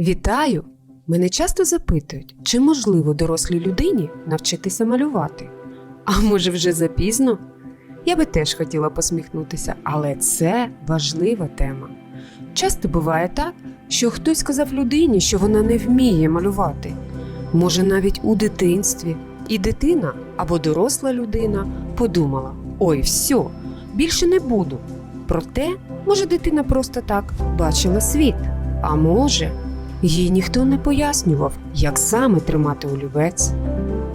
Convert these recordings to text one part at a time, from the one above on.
Вітаю! Мене часто запитують, чи можливо дорослій людині навчитися малювати. А може, вже запізно? Я би теж хотіла посміхнутися, але це важлива тема. Часто буває так, що хтось сказав людині, що вона не вміє малювати. Може, навіть у дитинстві, і дитина або доросла людина подумала: ой, все, більше не буду. Проте, може, дитина просто так бачила світ, а може, їй ніхто не пояснював, як саме тримати олівець.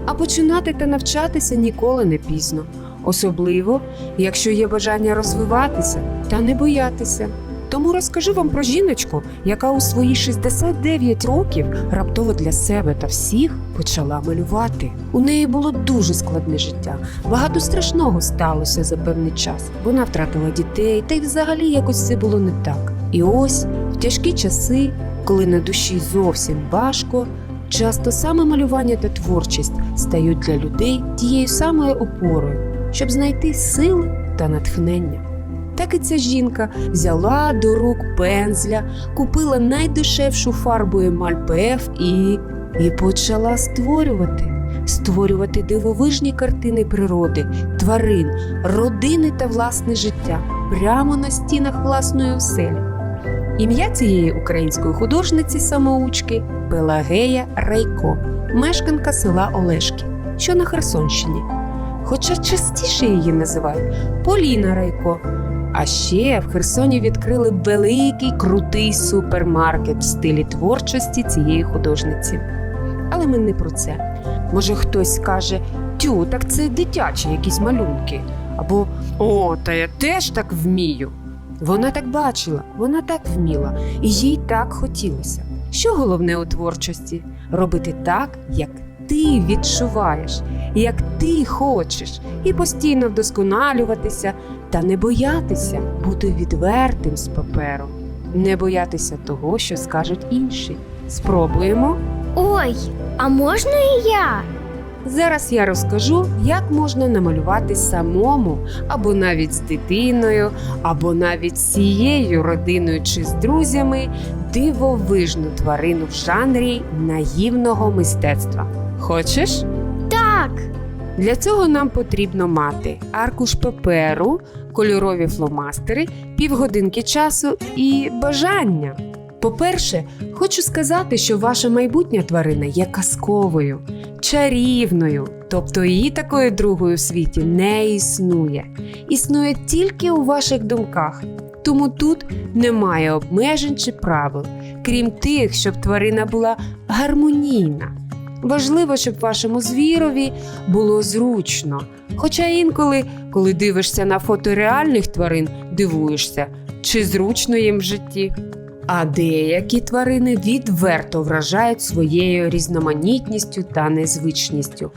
А починати та навчатися ніколи не пізно, особливо, якщо є бажання розвиватися та не боятися. Тому розкажу вам про жіночку, яка у свої 69 років раптово для себе та всіх почала малювати. У неї було дуже складне життя. Багато страшного сталося за певний час. Вона втратила дітей, та й взагалі якось все було не так. І ось в тяжкі часи, коли на душі зовсім важко, часто саме малювання та творчість стають для людей тією самою опорою, щоб знайти сили та натхнення. Так і ця жінка взяла до рук пензля, купила найдешевшу фарбу емаль ПФ і, і почала створювати. Створювати дивовижні картини природи, тварин, родини та власне життя прямо на стінах власної оселі. Ім'я цієї української художниці самоучки Пелагея Райко, мешканка села Олешки, що на Херсонщині. Хоча частіше її називають Поліна Райко. А ще в Херсоні відкрили великий крутий супермаркет в стилі творчості цієї художниці. Але ми не про це. Може, хтось скаже: Тю, так це дитячі якісь малюнки. Або О, та я теж так вмію. Вона так бачила, вона так вміла, і їй так хотілося. Що головне у творчості? Робити так, як ти відчуваєш, як ти хочеш, і постійно вдосконалюватися та не боятися бути відвертим з паперу, не боятися того, що скажуть інші. Спробуємо. Ой, а можна і я? Зараз я розкажу, як можна намалювати самому, або навіть з дитиною, або навіть з цією родиною чи з друзями дивовижну тварину в жанрі наївного мистецтва. Хочеш? Так, Для цього нам потрібно мати аркуш паперу, кольорові фломастери, півгодинки часу і бажання. По-перше, хочу сказати, що ваша майбутня тварина є казковою, чарівною, тобто її такої другої в світі не існує. Існує тільки у ваших думках. Тому тут немає обмежень чи правил, крім тих, щоб тварина була гармонійна. Важливо, щоб вашому звірові було зручно. Хоча інколи, коли дивишся на фото реальних тварин, дивуєшся, чи зручно їм в житті. А деякі тварини відверто вражають своєю різноманітністю та незвичністю.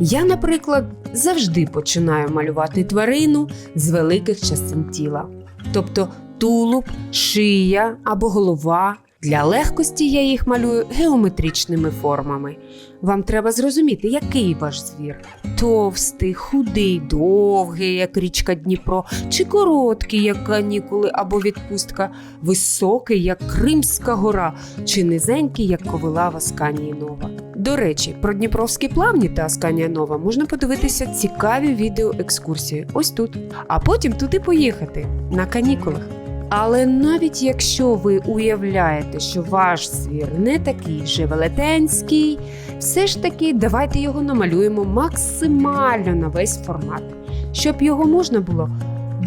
Я, наприклад, завжди починаю малювати тварину з великих частин тіла, тобто тулуб, шия або голова. Для легкості я їх малюю геометричними формами. Вам треба зрозуміти, який ваш звір: товстий, худий, довгий, як річка Дніпро, чи короткий, як канікули або відпустка, високий, як Кримська гора, чи низенький, як ковилава Асканії Нова. До речі, про Дніпровські плавні та Асканія Нова можна подивитися цікаві відеоекскурсії ось тут, а потім туди поїхати на канікулах. Але навіть якщо ви уявляєте, що ваш звір не такий же велетенський, все ж таки давайте його намалюємо максимально на весь формат, щоб його можна було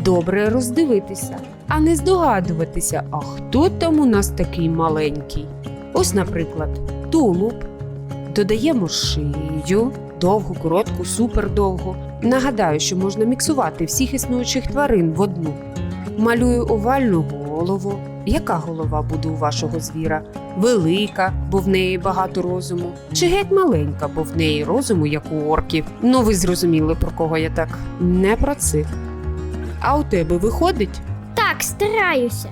добре роздивитися, а не здогадуватися, а хто там у нас такий маленький. Ось, наприклад, тулуб. Додаємо шию, довгу, коротку, супердовгу. Нагадаю, що можна міксувати всіх існуючих тварин в одну. Малюю овальну голову. Яка голова буде у вашого звіра? Велика, бо в неї багато розуму, чи геть маленька, бо в неї розуму, як у орків. Ну, ви зрозуміли, про кого я так. Не про цих. А у тебе виходить? так, стараюся.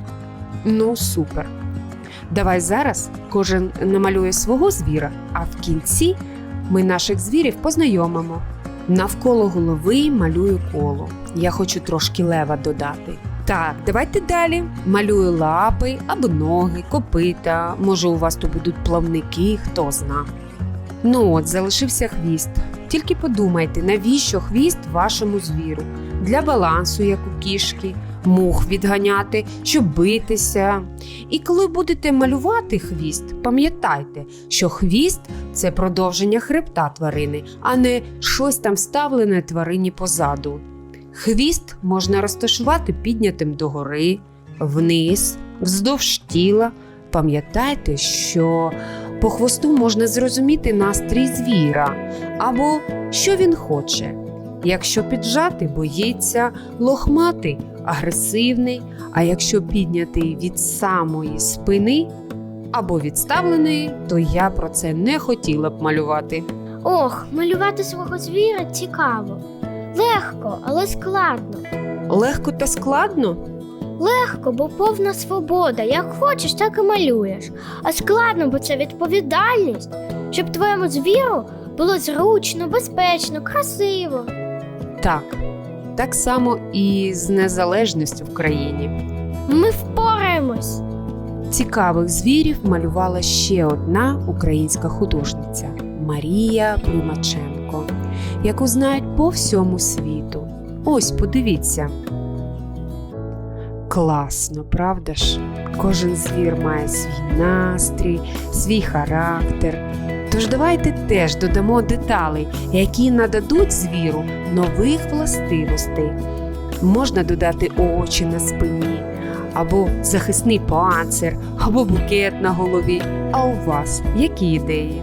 Ну, супер. Давай зараз кожен намалює свого звіра, а в кінці ми наших звірів познайомимо. Навколо голови малюю коло. Я хочу трошки лева додати. Так, давайте далі. Малюю лапи або ноги, копита. Може, у вас тут будуть плавники, хто зна. Ну от, залишився хвіст. Тільки подумайте, навіщо хвіст вашому звіру? Для балансу, як у кішки, мух відганяти, щоб битися. І коли будете малювати хвіст, пам'ятайте, що хвіст це продовження хребта тварини, а не щось там вставлене тварині позаду. Хвіст можна розташувати піднятим догори, вниз, вздовж тіла. Пам'ятайте, що по хвосту можна зрозуміти настрій звіра або що він хоче. Якщо піджати, боїться, лохматий, агресивний, а якщо піднятий від самої спини або відставлений, то я про це не хотіла б малювати. Ох, малювати свого звіра цікаво. Легко, але складно. Легко та складно? Легко, бо повна свобода. Як хочеш, так і малюєш. А складно, бо це відповідальність, щоб твоєму звіру було зручно, безпечно, красиво. Так, так само і з незалежністю в країні. Ми впораємось. Цікавих звірів малювала ще одна українська художниця Марія Примаченко, яку знають по всьому світу. Ось подивіться. Класно, правда ж? Кожен звір має свій настрій, свій характер. Тож давайте теж додамо деталей, які нададуть звіру нових властивостей. Можна додати очі на спині, або захисний панцир, або букет на голові. А у вас які ідеї?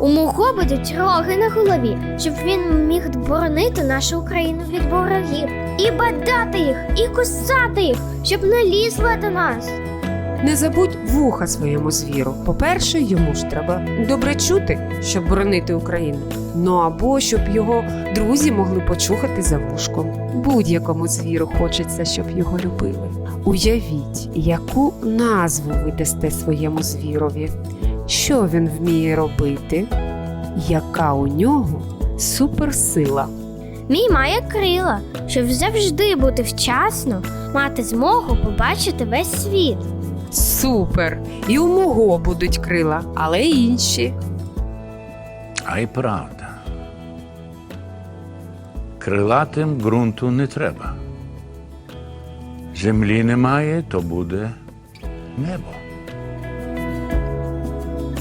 У мого будуть роги на голові, щоб він міг боронити нашу Україну від ворогів, і бадати їх, і кусати їх, щоб не лізли до нас. Не забудь вуха своєму звіру. По-перше, йому ж треба добре чути, щоб боронити Україну. Ну або щоб його друзі могли почухати за вушком. Будь-якому звіру хочеться, щоб його любили. Уявіть, яку назву ви дасте своєму звірові, що він вміє робити, яка у нього суперсила. Мій має крила, щоб завжди бути вчасно, мати змогу побачити весь світ. Супер! І у мого будуть крила, але інші. А й правда. Крилатим ґрунту не треба. Землі немає, то буде небо.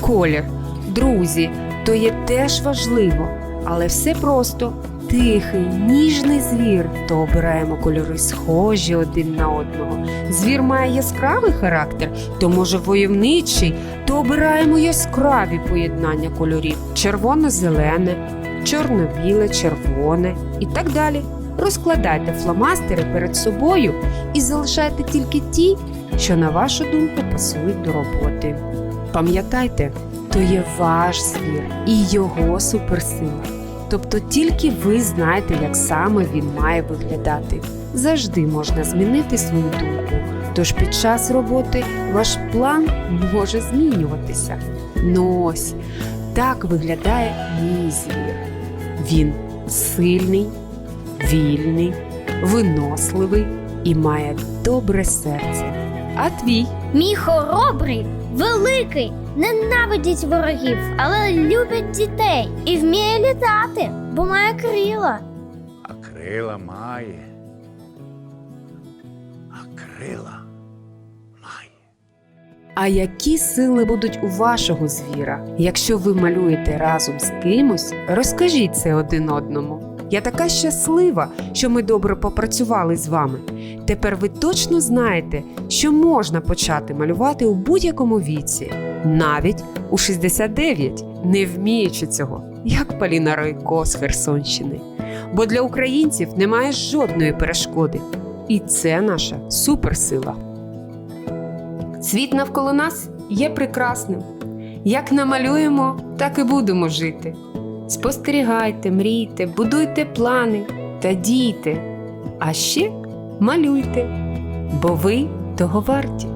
Колір, друзі, то є теж важливо, але все просто. Тихий, ніжний звір, то обираємо кольори схожі один на одного. Звір має яскравий характер, то може войовничий, то обираємо яскраві поєднання кольорів: червоно-зелене, чорно-біле, червоне і так далі. Розкладайте фломастери перед собою і залишайте тільки ті, що, на вашу думку, пасують до роботи. Пам'ятайте, то є ваш звір і його суперсила. Тобто тільки ви знаєте, як саме він має виглядати. Завжди можна змінити свою думку. Тож під час роботи ваш план може змінюватися. Ну ось так виглядає мій звір. Він сильний, вільний, виносливий і має добре серце. А твій Мій хоробрий, великий, ненавидить ворогів, але любить дітей і вміє літати, бо має крила. А крила має. А крила має. А які сили будуть у вашого звіра? Якщо ви малюєте разом з кимось, розкажіть це один одному. Я така щаслива, що ми добре попрацювали з вами. Тепер ви точно знаєте, що можна почати малювати у будь-якому віці, навіть у 69, не вміючи цього, як Поліна Ройко з Херсонщини. Бо для українців немає жодної перешкоди, і це наша суперсила. Світ навколо нас є прекрасним. Як намалюємо, так і будемо жити. Спостерігайте, мрійте, будуйте плани та дійте. А ще малюйте, бо ви того варті.